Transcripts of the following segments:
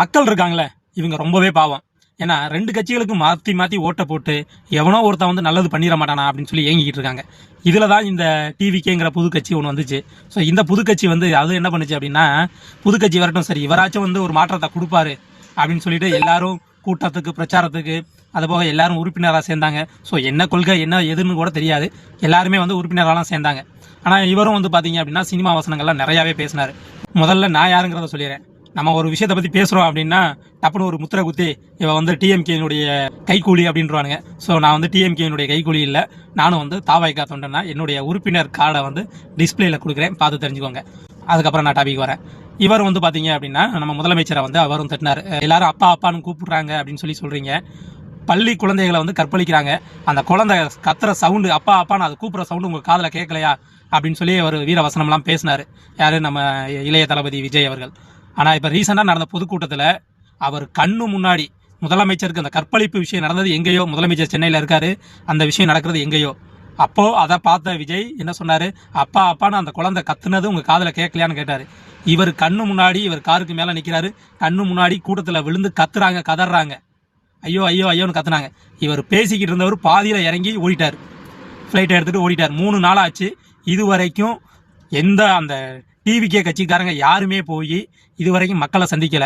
மக்கள் இருக்காங்களே இவங்க ரொம்பவே பாவம். ஏன்னா ரெண்டு கட்சிகளுக்கும் மாற்றி மாற்றி ஓட்டை போட்டு எவனோ ஒருத்தன் வந்து நல்லது பண்ணிட மாட்டானா அப்படின்னு சொல்லி ஏங்கிக்கிட்டு இருக்காங்க. இதில் தான் இந்த டிவிக்கேங்கிற புது கட்சி ஒன்று வந்துச்சு. ஸோ இந்த புது கட்சி வந்து அது என்ன பண்ணுச்சு அப்படின்னா புது கட்சி வரட்டும் சரி இவராச்சும் வந்து ஒரு மாற்றத்தை கொடுப்பாரு அப்படின்னு சொல்லிட்டு எல்லாரும் கூட்டத்துக்கு பிரச்சாரத்துக்கு அது போக எல்லாரும் உறுப்பினராக சேர்ந்தாங்க. ஸோ என்ன கொள்கை என்ன எதுன்னு கூட தெரியாது. எல்லாருமே வந்து உறுப்பினராலாம் சேர்ந்தாங்க. ஆனால் இவரும் வந்து பார்த்தீங்க அப்படின்னா சினிமா வசனங்கள்லாம் நிறையாவே பேசினார். முதல்ல நான் யாருங்கிறத சொல்லிடுறேன். நம்ம ஒரு விஷயத்தை பற்றி பேசுகிறோம் அப்படின்னா டப்புனு ஒரு முத்திரை குத்தி இவன் வந்து டிஎம்கேனுடைய கைக்கூலி அப்படின்றவானுங்க ஸோ நான் வந்து டிஎம்கேனுடைய கைக்கூலி இல்லை. நானும் வந்து தாவாய்க்கா தொண்டனா. என்னுடைய உறுப்பினர் கார்டை வந்து டிஸ்பிளேல கொடுக்குறேன். பார்த்து தெரிஞ்சுக்கோங்க. அதுக்கப்புறம் நான் டாபிக் வரேன். இவர் வந்து பார்த்தீங்க அப்படின்னா நம்ம முதலமைச்சரை வந்து அவரும் தட்டினார். எல்லாரும் அப்பா அப்பான்னு கூப்பிடுறாங்க அப்படின்னு சொல்லி சொல்கிறீங்க பள்ளி குழந்தைகளை வந்து கற்பழிக்கிறாங்க. அந்த குழந்தை கத்துற சவுண்டு அப்பா அப்பான்னு அது கூப்பிட்ற சவுண்டு உங்கள் காதில் கேட்கலையா? அப்படின்னு சொல்லி அவர் வீரவசனம்லாம் பேசினார். யார்? நம்ம இளைய தளபதி விஜய் அவர்கள். ஆனால் இப்போ ரீசெண்டாக நடந்த பொதுக்கூட்டத்தில் அவர் கண்ணு முன்னாடி முதலமைச்சருக்கு அந்த கற்பழிப்பு விஷயம் நடந்தது எங்கேயோ முதலமைச்சர் சென்னையில் இருக்காரு. அந்த விஷயம் நடக்கிறது எங்கேயோ. அப்போ அதை பார்த்த விஜய் என்ன சொன்னாரு? அப்பா அப்பான்னு அந்த குழந்தை கத்துனது உங்க காதில் கேட்கலையான்னு கேட்டாரு. இவர் கண்ணு முன்னாடி இவர் காருக்கு மேல நிக்கிறாரு. கண்ணு முன்னாடி கூட்டத்துல விழுந்து கத்துறாங்க கதறாங்க. ஐயோ ஐயோ ஐயோன்னு கத்துனாங்க. இவர் பேசிக்கிட்டு இருந்தவர் பாதியில இறங்கி ஓடிட்டார். ஃப்ளைட்டை எடுத்துட்டு ஓடிட்டார். மூணு நாள் ஆச்சு. இது வரைக்கும் எந்த அந்த டிவிகே கட்சிக்காரங்க யாருமே போய் இதுவரைக்கும் மக்களை சந்திக்கல.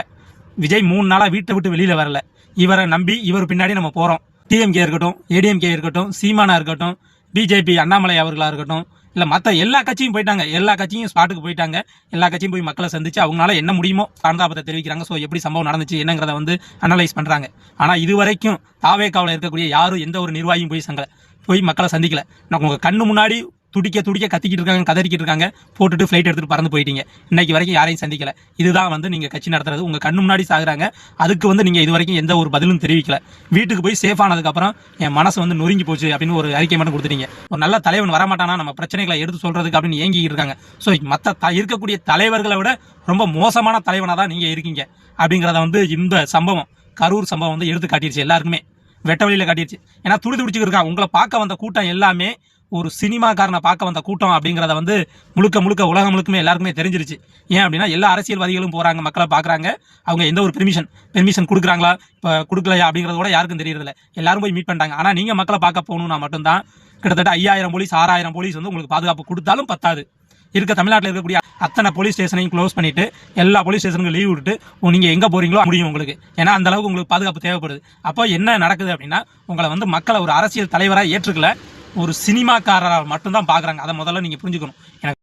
விஜய் மூணு நாளா வீட்டை விட்டு வெளியில வரல. இவரை நம்பி இவர் பின்னாடி நம்ம போறோம். டிஎம்கே இருக்கட்டும் ஏடிஎம்கே இருக்கட்டும் சீமானா இருக்கட்டும் பிஜேபி அண்ணாமலை அவர்களா இருக்கட்டும் இல்ல மத்த எல்லா கட்சியும் போயிட்டாங்க. எல்லா கட்சியும் ஸ்பாட்டுக்கு போயிட்டாங்க. எல்லா கட்சியும் போய் மக்களை சந்திச்சு அவங்களால என்ன முடியுமோ சார்ந்தாபத்தை தெரிவிக்கிறாங்க. ஸோ எப்படி சம்பவம் நடந்துச்சு என்னங்கிறத வந்து அனலைஸ் பண்றாங்க. ஆனா இது வரைக்கும் தாவேக்காவில் இருக்கக்கூடிய யாரும் எந்த ஒரு நிர்வாகியும் போய் சங்கல போய் மக்களை சந்திக்கல. நான் உங்க கண்ணு முன்னாடி துடிக்க துடிக்க கத்திக்கிட்டு இருக்காங்க கதறிக்கிட்டு இருக்காங்க போட்டுட்டு ஃப்ளைட் எடுத்துட்டு பறந்து போயிட்டீங்க. இன்னைக்கு வரைக்கும் யாரையும் சந்திக்கல. இதுதான் வந்து நீங்க கட்சி நடத்துறது. உங்க கண்ணு முன்னாடி சாகுறாங்க. அதுக்கு வந்து நீங்க இது வரைக்கும் எந்த ஒரு பதிலும் தெரிவிக்கல. வீட்டுக்கு போய் சேஃப் ஆனதுக்கு அப்புறம் என் மனசு வந்து நொறுங்கி போச்சு அப்படின்னு ஒரு அறிக்கை மட்டும் கொடுத்துட்டீங்க. ஒரு நல்ல தலைவன் வரமாட்டானா நம்ம பிரச்சனைகளை எடுத்து சொல்றதுக்கு அப்படின்னு ஏங்கிக்கிட்டு இருக்காங்க. ஸோ மற்ற த இருக்கக்கூடிய தலைவர்களை விட ரொம்ப மோசமான தலைவனாக தான் நீங்க இருக்கீங்க. அப்படிங்கிறத வந்து இந்த சம்பவம் கரூர் சம்பவம் வந்து எடுத்து காட்டிடுச்சு எல்லாருக்குமே. வெட்ட வழியில காட்டிடுச்சு ஏன்னா துடி துடிச்சுக்கிட்டு இருக்கான் உங்களை பார்க்க வந்த கூட்டம் எல்லாமே ஒரு சினிமாக்காரனை பார்க்க வந்த கூட்டம் அப்படிங்கிறத வந்து முழுக்க முழுக்க உலகம் முழுக்குமே எல்லாருக்குமே தெரிஞ்சிருச்சு. ஏன் அப்படின்னா எல்லா அரசியல்வாதிகளும் போகிறாங்க மக்களை பார்க்குறாங்க. அவங்க எந்த ஒரு பெர்மிஷன் பெர்மிஷன் கொடுக்குறாங்களா இப்போ கொடுக்கலையா அப்படிங்கிறத கூட யாருக்கும் தெரியறதில்ல. எல்லாரும் போய் மீட் பண்ணிட்டாங்க. ஆனால் நீங்கள் மக்களை பார்க்க போகணும்னா மட்டும்தான் கிட்டத்தட்ட ஐயாயிரம் போலீஸ் ஆறாயிரம் போலீஸ் வந்து உங்களுக்கு பாதுகாப்பு கொடுத்தாலும் பத்தாது. இருக்க தமிழ்நாட்டில் இருக்கக்கூடிய அத்தனை போலீஸ் ஸ்டேஷனையும் க்ளோஸ் பண்ணிட்டு எல்லா போலீஸ் ஸ்டேஷனுக்கும் லீவ் விட்டுட்டு நீங்கள் எங்கே போகிறீங்களோ முடியும் உங்களுக்கு. ஏன்னா அந்த அளவுக்கு உங்களுக்கு பாதுகாப்பு தேவைப்படுது. அப்போ என்ன நடக்குது அப்படின்னா உங்களை வந்து மக்களை ஒரு அரசியல் தலைவராக ஏற்றுக்கல. ஒரு சினிமாக்காரரால் மட்டும்தான் பார்க்குறாங்க. அதை முதல்ல நீங்க புரிஞ்சுக்கணும். எனக்கு